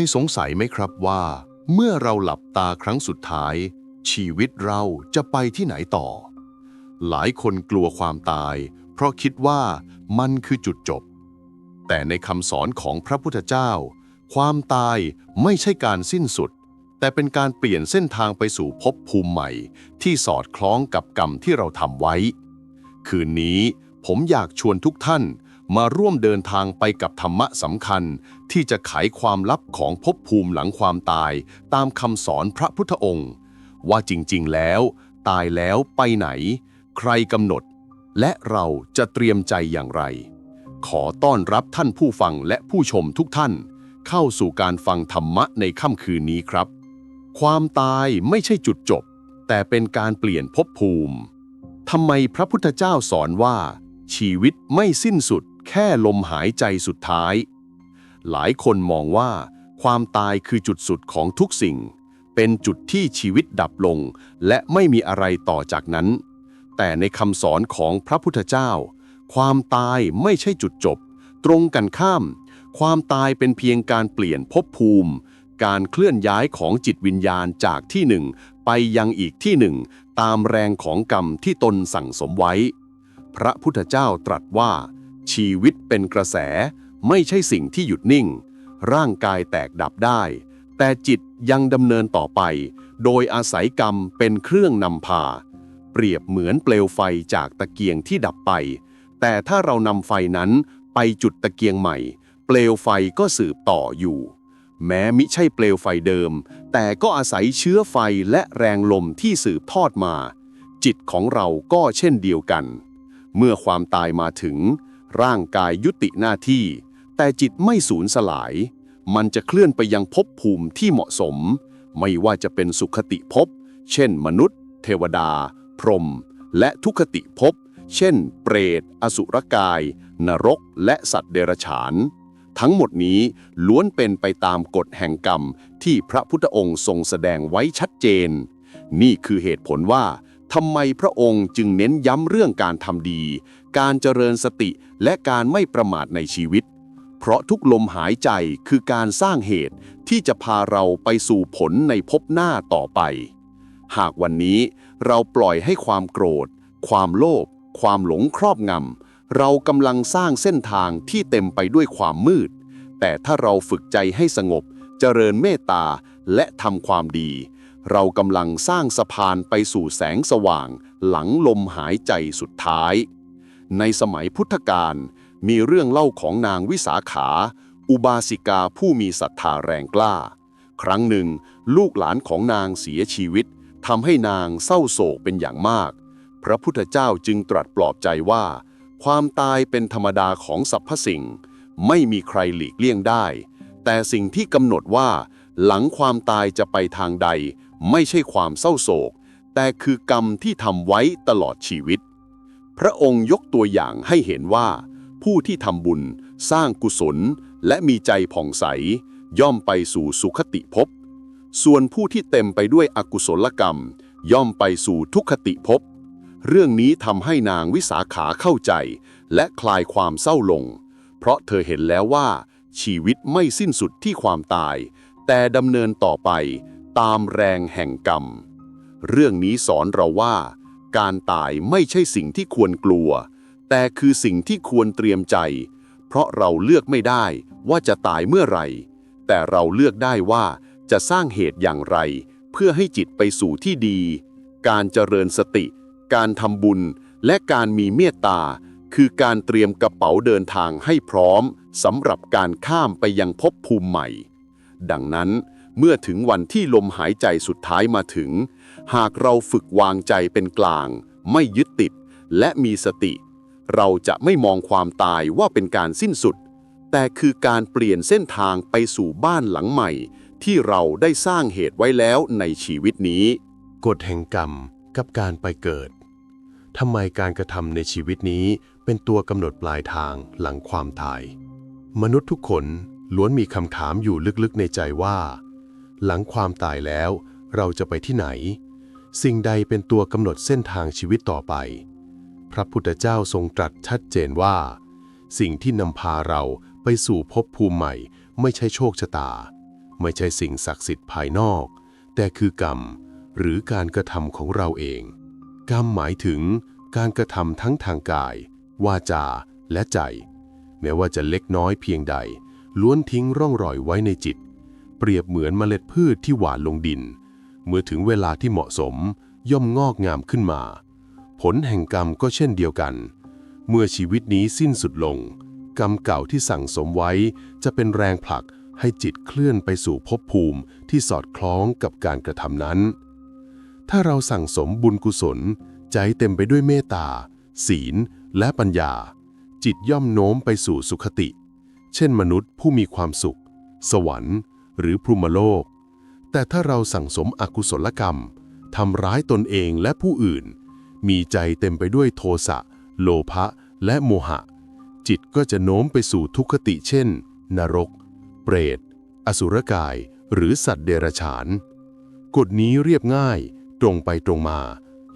ยสงสัยไหมครับว่า เมื่อเราหลับตาครั้งสุดท้าย ชีวิตเราจะไปที่ไหนต่อ หลายคนกลัวความตาย เพราะคิดว่ามันคือจุดจบ แต่ในคำสอนของพระพุทธเจ้า ความตายไม่ใช่การสิ้นสุด แต่เป็นการเปลี่ยนเส้นทางไปสู่ภพภูมิใหม่ ที่สอดคล้องกับกรรมที่เราทำไว้ คืนนี้ผมอยากชวนทุกท่าน มาร่วมเดินทางไปกับธรรมะสำคัญ ที่จะไขความลับของภพภูมิหลังความตาย ตามคำสอนพระพุทธองค์ ว่าจริงๆแล้ว ตายแล้วไปไหน ใครกำหนด และเราจะเตรียมใจอย่างไร ขอต้อนรับท่านผู้ฟังและผู้ชมทุกท่าน เข้าสู่การฟังธรรมะในค่ำคืนนี้ครับ ความตายไม่ใช่จุดจบ แต่เป็นการเปลี่ยนภพภูมิทำไมพระพุทธเจ้าสอนว่าชีวิตไม่สิ้นสุด แค่ลมหายใจสุดท้าย หลายคนมองว่า ความตายคือจุดสุดของทุกสิ่ง เป็นจุดที่ชีวิตดับลง และไม่มีอะไรต่อจากนั้น แต่ในคำสอนของพระพุทธเจ้า ความตายไม่ใช่จุดจบ ตรงกันข้าม ความตายเป็นเพียงการเปลี่ยนภพภูมิ การเคลื่อนย้ายของจิตวิญญาณจากที่หนึ่งไปยังอีกที่หนึ่งตามแรงของกรรมที่ตนสั่งสมไว้ พระพุทธเจ้าตรัสว่า ชีวิตเป็นกระแส ไม่ใช่สิ่งที่หยุดนิ่ง ร่างกายแตกดับได้ แต่จิตยังดำเนินต่อไป โดยอาศัยกรรมเป็นเครื่องนำพา เปรียบเหมือนเปลวไฟจากตะเกียงที่ดับไป แต่ถ้าเรานำไฟนั้นไปจุดตะเกียงใหม่ เปลวไฟก็สืบต่ออยู่ แม้มิใช่เปลวไฟเดิม แต่ก็อาศัยเชื้อไฟและแรงลมที่สืบทอดมา จิตของเราก็เช่นเดียวกัน เมื่อความตายมาถึง ร่างกายยุติหน้าที่ แต่จิตไม่สูญสลาย มันจะเคลื่อนไปยังภพภูมิที่เหมาะสม ไม่ว่าจะเป็นสุขติภพ เช่น มนุษย์ เทวดา พรหม และทุกขติภพ เช่น เปรต อสุรกาย นรก และสัตว์เดรัจฉาน ทั้งหมดนี้ล้วนเป็นไปตามกฎแห่งกรรมที่พระพุทธองค์ทรงแสดงไว้ชัดเจน นี่คือเหตุผลว่า ทำไมพระองค์จึงเน้นย้ำเรื่องการทำดี การเจริญสติและการไม่ประมาทในชีวิต เพราะทุกลมหายใจคือการสร้างเหตุที่จะพาเราไปสู่ผลในภพหน้าต่อไป หากวันนี้เราปล่อยให้ความโกรธ ความโลภความหลงครอบงำเรากำลังสร้างเส้นทางที่เต็มไปด้วยความมืด แต่ถ้าเราฝึกใจให้สงบ เจริญเมตตาและทำความดี เรากำลังสร้างสะพานไปสู่แสงสว่าง หลังลมหายใจสุดท้าย ในสมัยพุทธกาลมีเรื่องเล่าของนางวิสาขา อุบาสิกาผู้มีศรัทธาแรงกล้า ครั้งหนึ่ง ลูกหลานของนางเสียชีวิตทำให้นางเศร้าโศกเป็นอย่างมาก พระพุทธเจ้าจึงตรัสปลอบใจว่า ความตายเป็นธรรมดาของสรรพสิ่ง ไม่มีใครหลีกเลี่ยงได้ แต่สิ่งที่กำหนดว่า หลังความตายจะไปทางใด ไม่ใช่ความเศร้าโศก แต่คือกรรมที่ทำไว้ตลอดชีวิต พระองค์ยกตัวอย่างให้เห็นว่า ผู้ที่ทำบุญ สร้างกุศล และมีใจผ่องใส ย่อมไปสู่สุขติภพส่วนผู้ที่เต็มไปด้วยอกุศลกรรม ย่อมไปสู่ทุกขติภพเรื่องนี้ทำให้นางวิสาขาเข้าใจ และคลายความเศร้าลง เพราะเธอเห็นแล้วว่า ชีวิตไม่สิ้นสุดที่ความตาย แต่ดำเนินต่อไป ตามแรงแห่งกรรม เรื่องนี้สอนเราว่า การตายไม่ใช่สิ่งที่ควรกลัว แต่คือสิ่งที่ควรเตรียมใจ เพราะเราเลือกไม่ได้ว่าจะตายเมื่อไหร่ แต่เราเลือกได้ว่าจะสร้างเหตุอย่างไร เพื่อให้จิตไปสู่ที่ดี การเจริญสติ การทำบุญ และการมีเมตตา คือการเตรียมกระเป๋าเดินทางให้พร้อมสำหรับการข้ามไปยังภพภูมิใหม่ ดังนั้น เมื่อถึงวันที่ลมหายใจสุดท้ายมาถึง หากเราฝึกวางใจเป็นกลาง ไม่ยึดติด และมีสติ เราจะไม่มองความตายว่าเป็นการสิ้นสุด แต่คือการเปลี่ยนเส้นทางไปสู่บ้านหลังใหม่ ที่เราได้สร้างเหตุไว้แล้วในชีวิตนี้ กฎแห่งกรรมกับการไปเกิดทำไมการกระทำในชีวิตนี้เป็นตัวกำหนดปลายทางหลังความตาย มนุษย์ทุกคนล้วนมีคำถามอยู่ลึกๆในใจว่า หลังความตายแล้ว เราจะไปที่ไหน สิ่งใดเป็นตัวกำหนดเส้นทางชีวิตต่อไป พระพุทธเจ้าทรงตรัสชัดเจนว่า สิ่งที่นำพาเราไปสู่ภพภูมิใหม่ ไม่ใช่โชคชะตา ไม่ใช่สิ่งศักดิ์สิทธิ์ภายนอก แต่คือกรรม หรือการกระทำของเราเอง กรรมหมายถึงการกระทำทั้งทางกาย วาจาและใจ แม้ว่าจะเล็กน้อยเพียงใด ล้วนทิ้งร่องรอยไว้ในจิต เปรียบเหมือนเมล็ดพืชที่หว่านลงดิน เมื่อถึงเวลาที่เหมาะสมย่อมงอกงามขึ้นมา ผลแห่งกรรมก็เช่นเดียวกัน เมื่อชีวิตนี้สิ้นสุดลง กรรมเก่าที่สั่งสมไว้จะเป็นแรงผลักให้จิตเคลื่อนไปสู่ภพภูมิที่สอดคล้องกับการกระทำนั้น ถ้าเราสั่งสมบุญกุศล ใจเต็มไปด้วยเมตตา ศีล และปัญญา จิตย่อมโน้มไปสู่สุขติ เช่นมนุษย์ผู้มีความสุข สวรรค์ หรือพรหมโลก แต่ถ้าเราสั่งสมอกุศลกรรมทำร้ายตนเองและผู้อื่น มีใจเต็มไปด้วยโทสะ โลภะ และโมหะ จิตก็จะโน้มไปสู่ทุกขติเช่น นรก เปรต อสุรกาย หรือสัตว์เดรัจฉาน กฎนี้เรียบง่าย ตรงไปตรงมา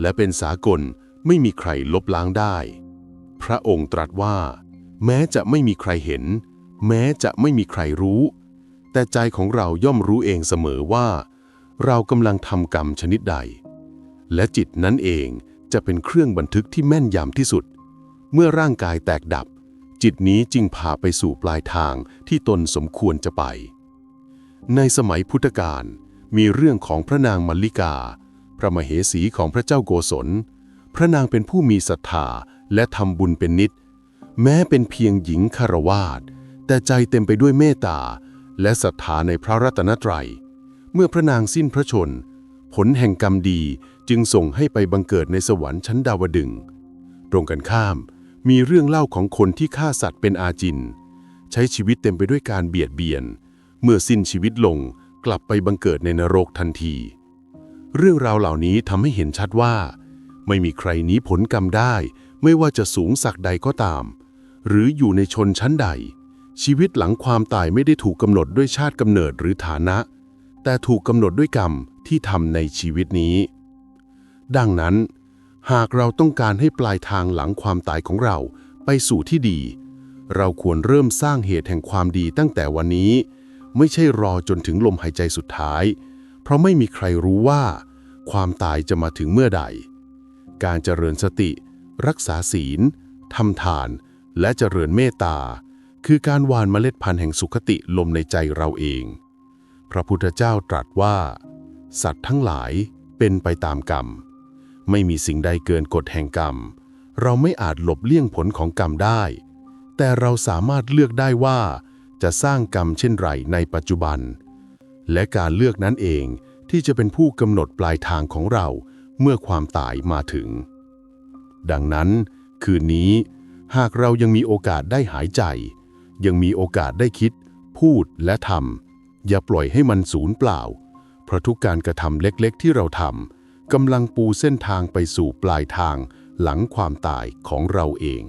และเป็นสากลไม่มีใครลบล้างได้ พระองค์ตรัสว่า แม้จะไม่มีใครเห็น แม้จะไม่มีใครรู้ แต่ใจของเราย่อมรู้เองเสมอว่า เรากำลังทำกรรมชนิดใด และจิตนั้นเองจะเป็นเครื่องบันทึกที่แม่นยำที่สุด เมื่อร่างกายแตกดับ จิตนี้จึงพาไปสู่ปลายทางที่ตนสมควรจะไป ในสมัยพุทธกาลมีเรื่องของพระนางมัลลิกา พระมเหสีของพระเจ้าโกศล พระนางเป็นผู้มีศรัทธาและทำบุญเป็นนิด แม้เป็นเพียงหญิงคารวาสแต่ใจเต็มไปด้วยเมตตา และศรัทธาในพระรัตนตรัย เมื่อพระนางสิ้นพระชน ผลแห่งกรรมดีจึงส่งให้ไปบังเกิดในสวรรค์ชั้นดาวดึง ตรงกันข้าม มีเรื่องเล่าของคนที่ฆ่าสัตว์เป็นอาจิน ใช้ชีวิตเต็มไปด้วยการเบียดเบียน เมื่อสิ้นชีวิตลงกลับไปบังเกิดในนรกทันที เรื่องราวเหล่านี้ทำให้เห็นชัดว่า ไม่มีใครหนีผลกรรมได้ ไม่ว่าจะสูงสักใดก็ตาม หรืออยู่ในชนชั้นใด ชีวิตหลังความตายไม่ได้ถูกกำหนดด้วยชาติกำเนิดหรือฐานะ แต่ถูกกำหนดด้วยกรรมที่ทำในชีวิตนี้ ดังนั้น หากเราต้องการให้ปลายทางหลังความตายของเราไปสู่ที่ดี เราควรเริ่มสร้างเหตุแห่งความดีตั้งแต่วันนี้ ไม่ใช่รอจนถึงลมหายใจสุดท้าย เพราะไม่มีใครรู้ว่า ความตายจะมาถึงเมื่อใด การเจริญสติ รักษาศีลทำทาน และเจริญเมตตา คือการหว่านเมล็ดพันธุ์แห่งสุขติลมในใจเราเอง พระพุทธเจ้าตรัสว่า สัตว์ทั้งหลายเป็นไปตามกรรม ไม่มีสิ่งใดเกินกฎแห่งกรรม เราไม่อาจหลบเลี่ยงผลของกรรมได้ แต่เราสามารถเลือกได้ว่า จะสร้างกรรมเช่นไรในปัจจุบัน และการเลือกนั้นเองที่จะเป็นผู้กำหนดปลายทางของเราเมื่อความตายมาถึง ดังนั้น คืนนี้ หากเรายังมีโอกาสได้หายใจ ยังมีโอกาสได้คิด พูดและทำอย่าปล่อยให้มันสูญเปล่า เพราะทุกการกระทำเล็กๆ ที่เราทำกำลังปูเส้นทางไปสู่ปลายทางหลังความตายของเราเอง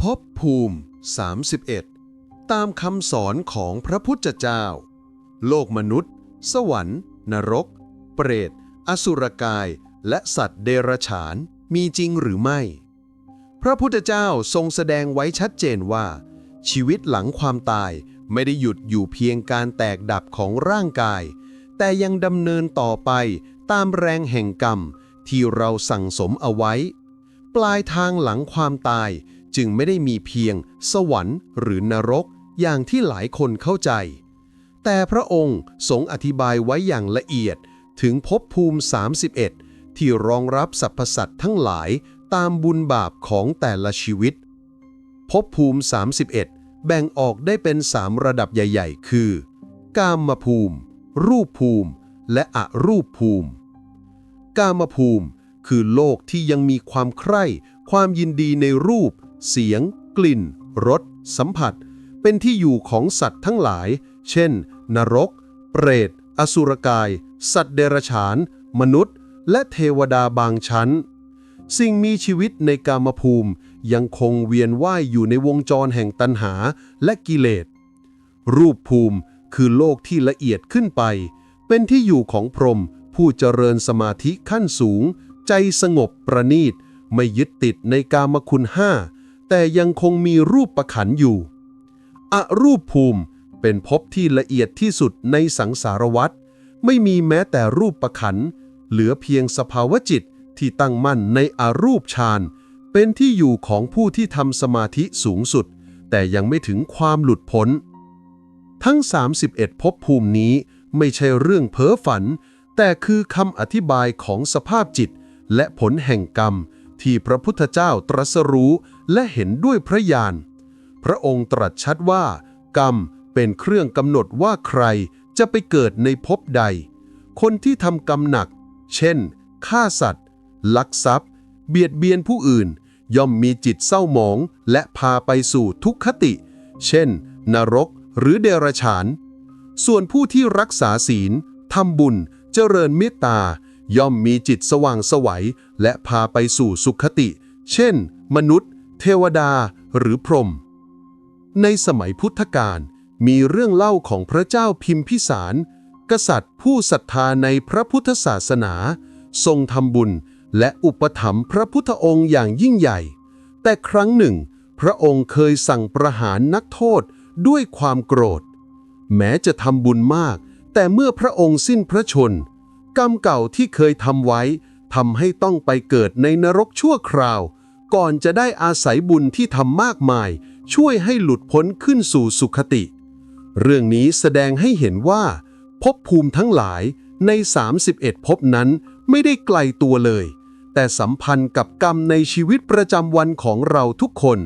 ภพภูมิ 31 ตามคำสอนของพระพุทธเจ้า โลกมนุษย์ สวรรค์ นรก เปรต อสุรกาย และสัตว์เดรัจฉานมีจริงหรือไม่ พระพุทธเจ้าทรงแสดงไว้ชัดเจนว่า ชีวิตหลังความตายไม่ได้หยุดอยู่เพียงการแตกดับของร่างกาย แต่ยังดำเนินต่อไปตามแรงแห่งกรรมที่เราสั่งสมเอาไว้ ปลายทางหลังความตายจึงไม่ได้มีเพียง สวรรค์หรือนรกอย่างที่หลายคนเข้าใจ แต่พระองค์ทรงอธิบายไว้อย่างละเอียดถึงภพภูมิ 31 ที่รองรับสรรพสัตว์ทั้งหลายตามบุญบาปของแต่ละชีวิตภพภูมิ 31 แบ่งออกได้เป็น3ระดับใหญ่ ๆ คือ กามภูมิ รูปภูมิ และอรูปภูมิ กามภูมิคือโลกที่ยังมีความใคร่ ความยินดีในรูป เสียง กลิ่น รส สัมผัส เป็นที่อยู่ของสัตว์ทั้งหลาย เช่น นรก เปรต อสุรกาย สัตว์เดรัจฉาน มนุษย์ และเทวดาบางชั้น สิ่งมีชีวิตในกามภูมิ ยังคงเวียนว่ายอยู่ในวงจรแห่งตัณหาและกิเลส รูปภูมิคือโลกที่ละเอียดขึ้นไป เป็นที่อยู่ของพรหมผู้เจริญสมาธิขั้นสูง ใจสงบประณีต ไม่ยึดติดในกามคุณห้า แต่ยังคงมีรูปประขันอยู่ อรูปภูมิเป็นภพที่ละเอียดที่สุดในสังสารวัฏไม่มีแม้แต่รูปประขัน เหลือเพียงสภาวะจิต ที่ตั้งมั่นในอารูปฌานเป็นที่อยู่ของผู้ที่ทำสมาธิสูงสุด แต่ยังไม่ถึงความหลุดพ้น ทั้ง 31ภพภูมินี้ไม่ใช่เรื่องเพ้อฝัน แต่คือคำอธิบายของสภาพจิต และผลแห่งกรรม ที่พระพุทธเจ้าตรัสรู้และเห็นด้วยพระญาณพระองค์ตรัสชัดว่า กรรมเป็นเครื่องกำหนดว่าใครจะไปเกิดในภพใด คนที่ทำกรรมหนัก เช่นฆ่าสัตว์ ลักทรัพย์ เบียดเบียนผู้อื่น ย่อมมีจิตเศร้าหมองและพาไปสู่ทุกขติ เช่น นรกหรือเดรัจฉาน ส่วนผู้ที่รักษาศีลทำบุญ เจริญเมตตา ย่อมมีจิตสว่างสวัยและพาไปสู่สุขติ เช่น มนุษย์ เทวดา หรือพรหม ในสมัยพุทธกาลมีเรื่องเล่าของพระเจ้าพิมพิสาร กษัตริย์ผู้ศรัทธาในพระพุทธศาสนา ทรงทำบุญ และอุปถัมภ์พระพุทธองค์อย่างยิ่งใหญ่ แต่ครั้งหนึ่ง พระองค์เคยสั่งประหารนักโทษด้วยความโกรธ แม้จะทำบุญมาก แต่เมื่อพระองค์สิ้นพระชน กรรมเก่าที่เคยทำไว้ทำให้ต้องไปเกิดในนรกชั่วคราว ก่อนจะได้อาศัยบุญที่ทำมากมาย ช่วยให้หลุดพ้นขึ้นสู่สุขติ เรื่องนี้แสดงให้เห็นว่าภพภูมิทั้งหลายใน 31ภพนั้นไม่ได้ไกลตัวเลย แต่สัมพันธ์กับกรรมในชีวิตประจำวันของเราทุกคน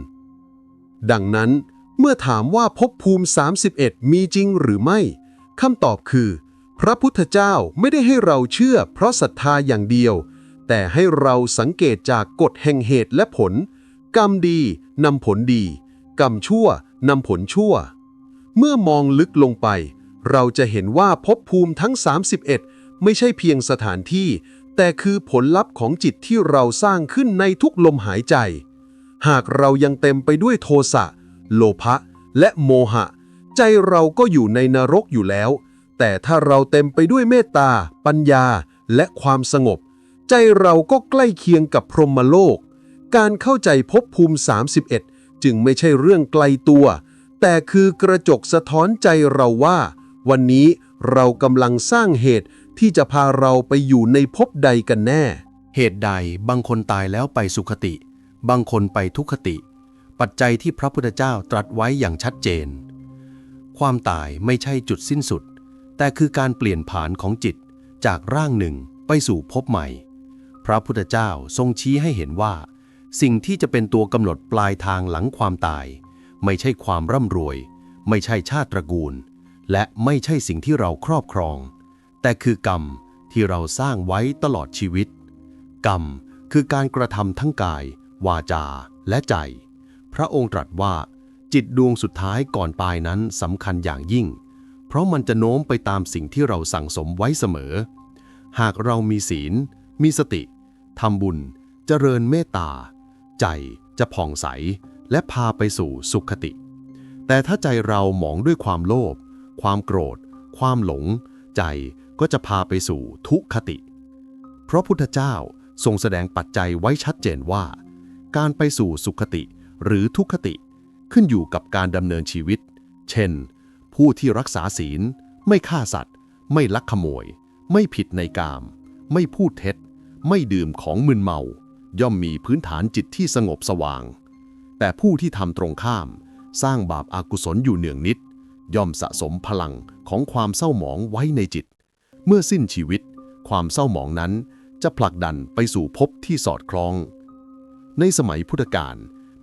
ดังนั้น เมื่อถามว่าภพภูมิ 31 มีจริงหรือไม่คำตอบคือ พระพุทธเจ้าไม่ได้ให้เราเชื่อเพราะศรัทธาอย่างเดียว แต่ให้เราสังเกตจากกฎแห่งเหตุและผล กรรมดีนำผลดี กรรมชั่วนำผลชั่ว เมื่อมองลึกลงไป เราจะเห็นว่าภพภูมิทั้ง 31 ไม่ใช่เพียงสถานที่ แต่คือผลลัพธ์ของจิตที่เราสร้างขึ้นในทุกลมหายใจ หากเรายังเต็มไปด้วยโทสะ โลภะ และโมหะ ใจเราก็อยู่ในนรกอยู่แล้ว แต่ถ้าเราเต็มไปด้วยเมตตา ปัญญา และความสงบ ใจเราก็ใกล้เคียงกับพรหมโลก การเข้าใจภพภูมิ 31 จึงไม่ใช่เรื่องไกลตัว แต่คือกระจกสะท้อนใจเราว่า วันนี้เรากำลังสร้างเหตุ ที่จะพาเราไปอยู่ในภพใดกันแน่ เหตุใดบางคนตายแล้วไปสุคติ บางคนไปทุกขติ ปัจจัยที่พระพุทธเจ้าตรัสไว้อย่างชัดเจน ความตายไม่ใช่จุดสิ้นสุด แต่คือการเปลี่ยนผ่านของจิตจากร่างหนึ่งไปสู่ภพใหม่ พระพุทธเจ้าทรงชี้ให้เห็นว่า สิ่งที่จะเป็นตัวกำหนดปลายทางหลังความตาย ไม่ใช่ความร่ำรวย ไม่ใช่ชาติตระกูล และไม่ใช่สิ่งที่เราครอบครอง แต่คือกรรมที่เราสร้างไว้ตลอดชีวิต กรรมคือการกระทำทั้งกาย วาจา และใจ พระองค์ตรัสว่า จิตดวงสุดท้ายก่อนตายนั้นสำคัญอย่างยิ่ง เพราะมันจะโน้มไปตามสิ่งที่เราสั่งสมไว้เสมอ หากเรามีศีล มีสติทำบุญ เจริญเมตตา ใจจะผ่องใส และพาไปสู่สุขติ แต่ถ้าใจเราหมองด้วยความโลภความโกรธ ความหลง ใจ ก็จะพาไปสู่ทุกขติ เพราะพุทธเจ้าทรงแสดงปัจจัยไว้ชัดเจนว่า การไปสู่สุขติหรือทุกขติขึ้นอยู่กับการดำเนินชีวิต เช่น ผู้ที่รักษาศีล ไม่ฆ่าสัตว์ ไม่ลักขโมย ไม่ผิดในกาม ไม่พูดเท็จ ไม่ดื่มของมึนเมา ย่อมมีพื้นฐานจิตที่สงบสว่าง แต่ผู้ที่ทำตรงข้าม สร้างบาปอากุศลอยู่เนืองนิด ย่อมสะสมพลังของความเศร้าหมองไว้ในจิต เมื่อสิ้นชีวิต ความเศร้าหมองนั้นจะผลักดันไปสู่ภพที่สอดคล้อง ในสมัยพุทธกาล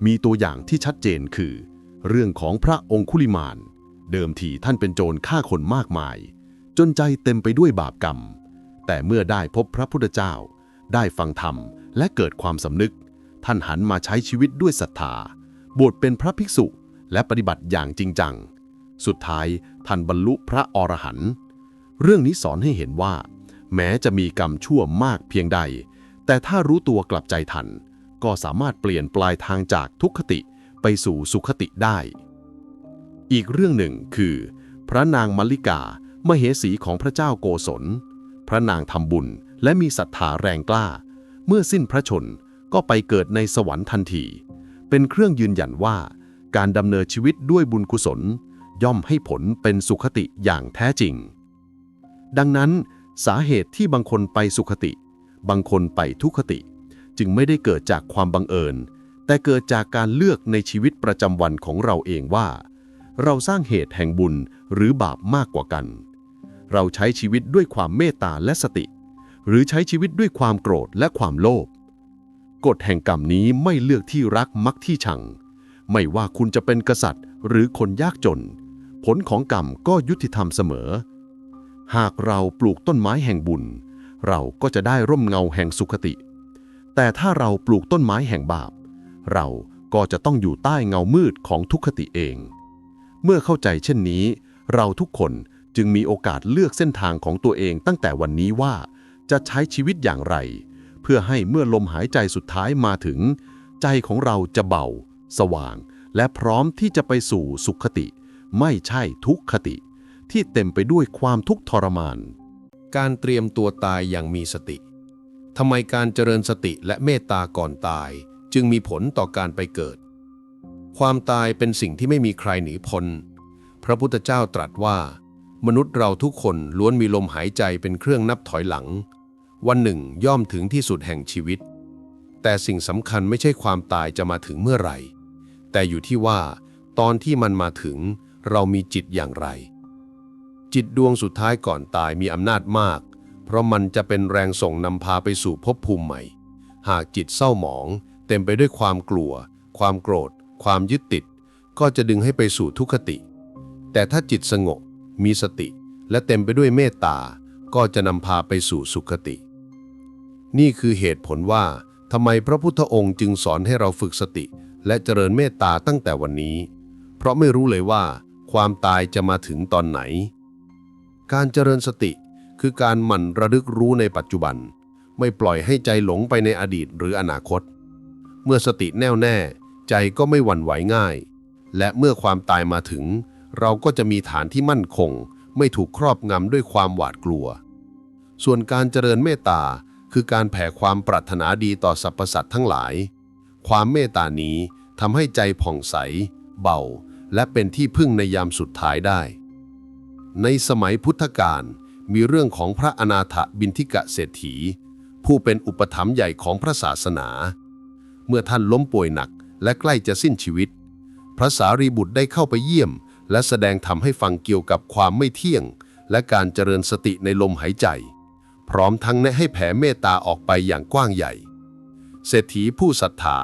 มีตัวอย่างที่ชัดเจนคือ เรื่องของพระองคุลิมาน เดิมทีท่านเป็นโจรฆ่าคนมากมาย จนใจเต็มไปด้วยบาปกรรม แต่เมื่อได้พบพระพุทธเจ้า ได้ฟังธรรมและเกิดความสำนึก ท่านหันมาใช้ชีวิตด้วยศรัทธา บวชเป็นพระภิกษุและปฏิบัติอย่างจริงจัง สุดท้ายท่านบรรลุพระอรหันต์ เรื่องนี้สอนให้เห็นว่า แม้จะมีกรรมชั่วมากเพียงใด แต่ถ้ารู้ตัวกลับใจทัน ก็สามารถเปลี่ยนปลายทางจากทุกขติไปสู่สุขติได้ อีกเรื่องหนึ่งคือ พระนางมัลลิกา มเหสีของพระเจ้าโกศล พระนางทำบุญและมีศรัทธาแรงกล้า เมื่อสิ้นพระชนก็ไปเกิดในสวรรค์ทันที เป็นเครื่องยืนยันว่า การดำเนินชีวิตด้วยบุญกุศล ย่อมให้ผลเป็นสุขติอย่างแท้จริง ดังนั้นสาเหตุที่บางคนไปสุขติ บางคนไปทุกขติ จึงไม่ได้เกิดจากความบังเอิญ แต่เกิดจากการเลือกในชีวิตประจำวันของเราเองว่า เราสร้างเหตุแห่งบุญหรือบาปมากกว่ากัน เราใช้ชีวิตด้วยความเมตตาและสติ หรือใช้ชีวิตด้วยความโกรธและความโลภกฎแห่งกรรมนี้ไม่เลือกที่รักมักที่ชัง ไม่ว่าคุณจะเป็นกษัตริย์หรือคนยากจน ผลของกรรมก็ยุติธรรมเสมอ หากเราปลูกต้นไม้แห่งบุญ เราก็จะได้ร่มเงาแห่งสุขติ แต่ถ้าเราปลูกต้นไม้แห่งบาป เราก็จะต้องอยู่ใต้เงามืดของทุกขติเอง เมื่อเข้าใจเช่นนี้ เราทุกคนจึงมีโอกาสเลือกเส้นทางของตัวเองตั้งแต่วันนี้ว่าจะใช้ชีวิตอย่างไร เพื่อให้เมื่อลมหายใจสุดท้ายมาถึง ใจของเราจะเบา สว่าง และพร้อมที่จะไปสู่สุขติ ไม่ใช่ทุกขติ ที่เต็มไปด้วยความทุกข์ทรมาน การเตรียมตัวตายอย่างมีสติทำไมการเจริญสติและเมตตาก่อนตาย จึงมีผลต่อการไปเกิด ความตายเป็นสิ่งที่ไม่มีใครหนีพ้น พระพุทธเจ้าตรัสว่า มนุษย์เราทุกคนล้วนมีลมหายใจเป็นเครื่องนับถอยหลัง วันหนึ่งย่อมถึงที่สุดแห่งชีวิต แต่สิ่งสำคัญไม่ใช่ความตายจะมาถึงเมื่อไหร่ แต่อยู่ที่ว่า ตอนที่มันมาถึง เรามีจิตอย่างไร จิตดวงสุดท้ายก่อนตายมีอำนาจมาก เพราะมันจะเป็นแรงส่งนำพาไปสู่ภพภูมิใหม่ หากจิตเศร้าหมอง เต็มไปด้วยความกลัว ความโกรธ ความยึดติด ก็จะดึงให้ไปสู่ทุกขติ แต่ถ้าจิตสงบ มีสติ และเต็มไปด้วยเมตตา ก็จะนำพาไปสู่สุขติ นี่คือเหตุผลว่าทำไมพระพุทธองค์จึงสอนให้เราฝึกสติ และเจริญเมตตาตั้งแต่วันนี้ เพราะไม่รู้เลยว่า ความตายจะมาถึงตอนไหน การเจริญสติ คือการหมั่นระลึกรู้ในปัจจุบัน ไม่ปล่อยให้ใจหลงไปในอดีตหรืออนาคต เมื่อสติแน่วแน่ ใจก็ไม่หวั่นไหวง่าย และเมื่อความตายมาถึง เราก็จะมีฐานที่มั่นคง ไม่ถูกครอบงำด้วยความหวาดกลัว ส่วนการเจริญเมตตาคือการแผ่ความปรารถนาดีต่อสรรพสัตว์ทั้งหลาย ความเมตตานี้ทำให้ใจผ่องใส เบา และเป็นที่พึ่งในยามสุดท้ายได้ ในสมัยพุทธกาลมีเรื่องของพระอนาถบินทิกะเศรษฐี ผู้เป็นอุปถัมภ์ใหญ่ของพระศาสนา เมื่อท่านล้มป่วยหนักและใกล้จะสิ้นชีวิต พระสารีบุตรได้เข้าไปเยี่ยม และแสดงธรรมให้ฟังเกี่ยวกับความไม่เที่ยง และการเจริญสติในลมหายใจ พร้อมทั้งแนะให้แผ่เมตตาออกไปอย่างกว้างใหญ่ เศรษฐีผู้ศรัทธา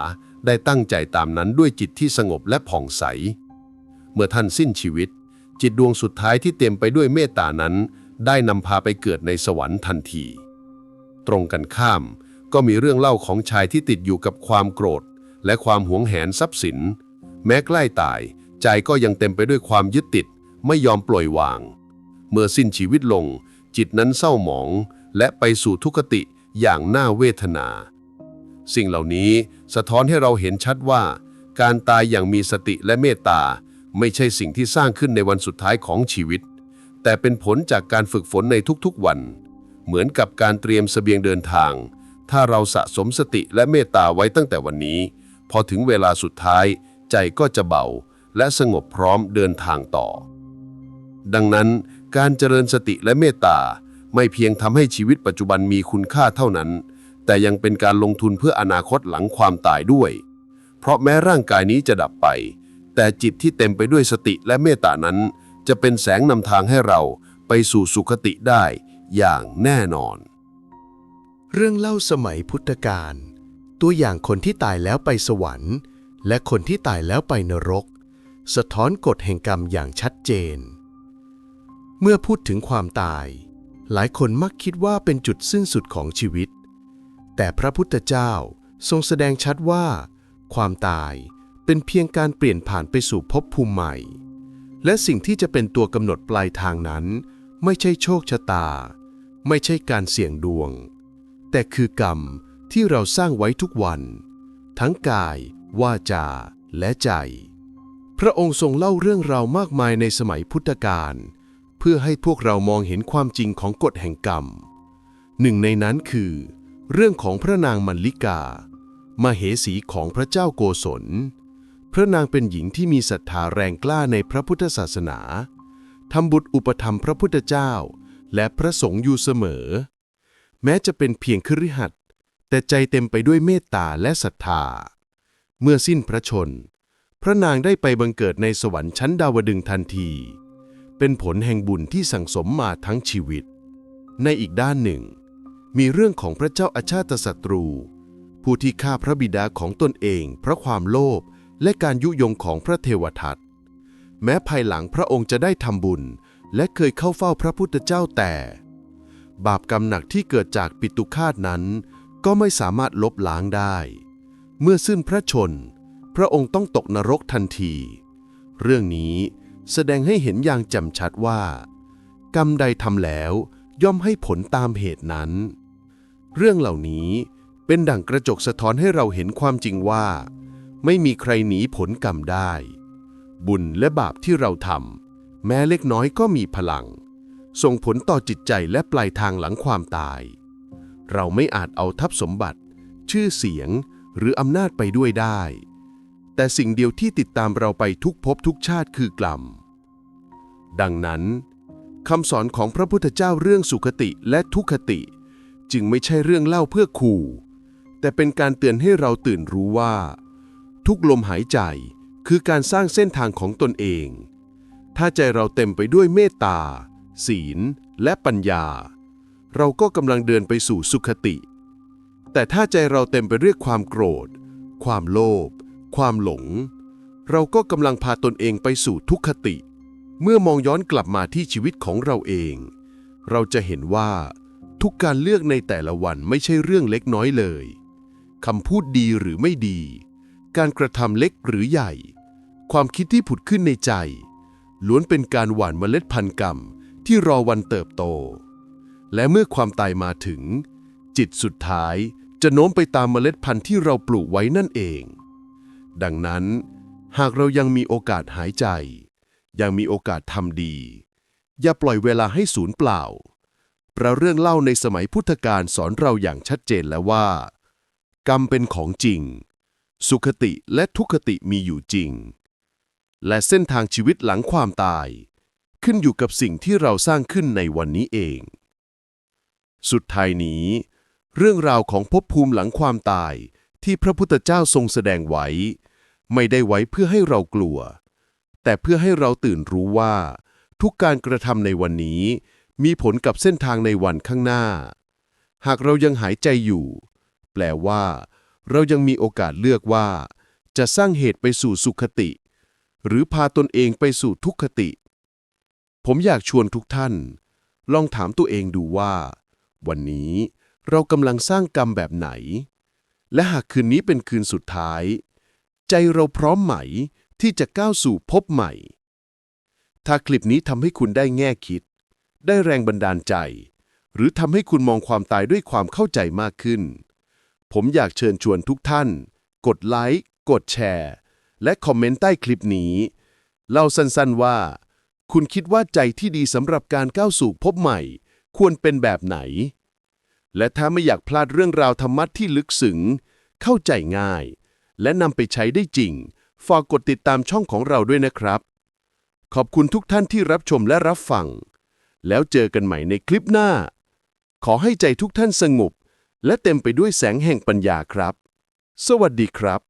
ได้ตั้งใจตามนั้นด้วยจิตที่สงบและผ่องใส เมื่อท่านสิ้นชีวิต จิตดวงสุดท้ายที่เต็มไปด้วยเมตตานั้น ได้นำพาไปเกิดในสวรรค์ทันที ตรงกันข้าม ก็มีเรื่องเล่าของชายที่ติดอยู่กับความโกรธ และความหวงแหนทรัพย์สิน แม้ใกล้ตาย ใจก็ยังเต็มไปด้วยความยึดติด ไม่ยอมปล่อยวาง เมื่อสิ้นชีวิตลง จิตนั้นเศร้าหมอง และไปสู่ทุกขติอย่างน่าเวทนา สิ่งเหล่านี้สะท้อนให้เราเห็นชัดว่า การตายอย่างมีสติและเมตตา ไม่ใช่สิ่งที่สร้างขึ้นในวันสุดท้ายของชีวิต แต่เป็นผลจากการฝึกฝนในทุกๆวัน เหมือนกับการเตรียมเสบียงเดินทาง ถ้าเราสะสมสติและเมตตาไว้ตั้งแต่วันนี้ พอถึงเวลาสุดท้าย ใจก็จะเบา และสงบพร้อมเดินทางต่อ ดังนั้นการเจริญสติและเมตตาไม่เพียงทำให้ชีวิตปัจจุบันมีคุณค่าเท่านั้น แต่ยังเป็นการลงทุนเพื่ออนาคตหลังความตายด้วย เพราะแม้ร่างกายนี้จะดับไป แต่จิตที่เต็มไปด้วยสติและเมตตานั้น จะเป็นแสงนำทางให้เราไปสู่สุคติได้อย่างแน่นอน เรื่องเล่าสมัยพุทธกาลตัวอย่างคนที่ตายแล้วไปสวรรค์ และคนที่ตายแล้วไปนรก สะท้อนกฎแห่งกรรมอย่างชัดเจน เมื่อพูดถึงความตาย หลายคนมักคิดว่าเป็นจุดสิ้นสุดของชีวิต แต่พระพุทธเจ้าทรงแสดงชัดว่า ความตาย เป็นเพียงการเปลี่ยนผ่านไปสู่ภพภูมิใหม่ และสิ่งที่จะเป็นตัวกำหนดปลายทางนั้น ไม่ใช่โชคชะตา ไม่ใช่การเสี่ยงดวง แต่คือกรรมที่เราสร้างไว้ทุกวัน ทั้งกาย วาจา และใจ พระองค์ทรงเล่าเรื่องราวมากมายในสมัยพุทธกาลเพื่อให้พวกเรามองเห็นความจริงของกฎแห่งกรรม หนึ่งในนั้นคือ เรื่องของพระนางมัลลิกามาเหสีของพระเจ้าโกศล พระนางเป็นหญิงที่มีศรัทธาแรงกล้าในพระพุทธศาสนาทำบุตรอุปถัมพระพุทธเจ้า และพระสงฆ์อยู่เสมอ แม้จะเป็นเพียงคฤหัสถ์แต่ใจเต็มไปด้วยเมตตาและศรัทธา เมื่อสิ้นพระชน พระนางได้ไปบังเกิดในสวรรค์ชั้นดาวดึงส์ทันที เป็นผลแห่งบุญที่สั่งสมมาทั้งชีวิต ในอีกด้านหนึ่ง มีเรื่องของพระเจ้าอาชาติศัตรู ผู้ที่ฆ่าพระบิดาของตนเองเพราะความโลภ และการยุยงของพระเทวทัตแม้ภายหลังพระองค์จะได้ทำบุญ และเคยเข้าเฝ้าพระพุทธเจ้าแต่ บาปกรรมหนักที่เกิดจากปิตุคาตนั้น ก็ไม่สามารถลบล้างได้ เมื่อสิ้นพระชน พระองค์ต้องตกนรกทันที เรื่องนี้แสดงให้เห็นอย่างแจ่มชัดว่า กรรมใดทำแล้วย่อมให้ผลตามเหตุนั้น เรื่องเหล่านี้เป็นดั่งกระจกสะท้อนให้เราเห็นความจริงว่า ไม่มีใครหนีผลกรรมได้ บุญและบาปที่เราทำแม้เล็กน้อยก็มีพลัง ส่งผลต่อจิตใจและปลายทางหลังความตาย เราไม่อาจเอาทัพสมบัติ ชื่อเสียงหรืออำนาจไปด้วยได้ แต่สิ่งเดียวที่ติดตามเราไปทุกภพทุกชาติคือกรรมดังนั้นคำสอนของพระพุทธเจ้าเรื่องสุขติและทุกขติ จึงไม่ใช่เรื่องเล่าเพื่อขู่ แต่เป็นการเตือนให้เราตื่นรู้ว่า ทุกลมหายใจ คือการสร้างเส้นทางของตนเอง ถ้าใจเราเต็มไปด้วยเมตตา ศีล และปัญญา เราก็กำลังเดินไปสู่สุขติ แต่ถ้าใจเราเต็มไปด้วยความโกรธ ความโลภ ความหลง เราก็กำลังพาตนเองไปสู่ทุกขติ เมื่อมองย้อนกลับมาที่ชีวิตของเราเอง เราจะเห็นว่าทุกการเลือกในแต่ละวันไม่ใช่เรื่องเล็กน้อยเลย คำพูดดีหรือไม่ดี การกระทำเล็กหรือใหญ่ ความคิดที่ผุดขึ้นในใจ ล้วนเป็นการหว่านเมล็ดพันธุ์กรรมที่รอวันเติบโต และเมื่อความตายมาถึง จิตสุดท้ายจะโน้มไปตามเมล็ดพันธุ์ที่เราปลูกไว้นั่นเอง ดังนั้น หากเรายังมีโอกาสหายใจ ยังมีโอกาสทำดี อย่าปล่อยเวลาให้สูญเปล่าประเรื่องเล่าในสมัยพุทธกาลสอนเราอย่างชัดเจนแล้วว่า กรรมเป็นของจริง สุขติและทุกขติมีอยู่จริง และเส้นทางชีวิตหลังความตาย ขึ้นอยู่กับสิ่งที่เราสร้างขึ้นในวันนี้เอง สุดท้ายนี้ เรื่องราวของภพภูมิหลังความตายที่พระพุทธเจ้าทรงแสดงไว้ ไม่ได้ไว้เพื่อให้เรากลัว แต่เพื่อให้เราตื่นรู้ว่า ทุกการกระทำในวันนี้ มีผลกับเส้นทางในวันข้างหน้า หากเรายังหายใจอยู่ แปลว่า เรายังมีโอกาสเลือกว่า จะสร้างเหตุไปสู่สุขติ หรือพาตนเองไปสู่ทุกขติ ผมอยากชวนทุกท่าน ลองถามตัวเองดูว่า วันนี้เรากำลังสร้างกรรมแบบไหน และหากคืนนี้เป็นคืนสุดท้าย ใจเราพร้อมไหมที่จะก้าวสู่พบใหม่ ถ้าคลิปนี้ทำให้คุณได้แง่คิด ได้แรงบันดาลใจ หรือทำให้คุณมองความตายด้วยความเข้าใจมากขึ้น ผมอยากเชิญชวนทุกท่าน กดไลค์กดแชร์ และคอมเมนต์ใต้คลิปนี้ เล่าสั้นๆว่า คุณคิดว่าใจที่ดีสำหรับการก้าวสู่พบใหม่ ควรเป็นแบบไหน และถ้าไม่อยากพลาดเรื่องราวธรรมะที่ลึกซึ้งเข้าใจง่าย และนำไปใช้ได้จริง ฝากกดติดตามช่องของเราด้วยนะครับ ขอบคุณทุกท่านที่รับชมและรับฟัง แล้วเจอกันใหม่ในคลิปหน้า ขอให้ใจทุกท่านสงบ และเต็มไปด้วยแสงแห่งปัญญาครับ สวัสดีครับ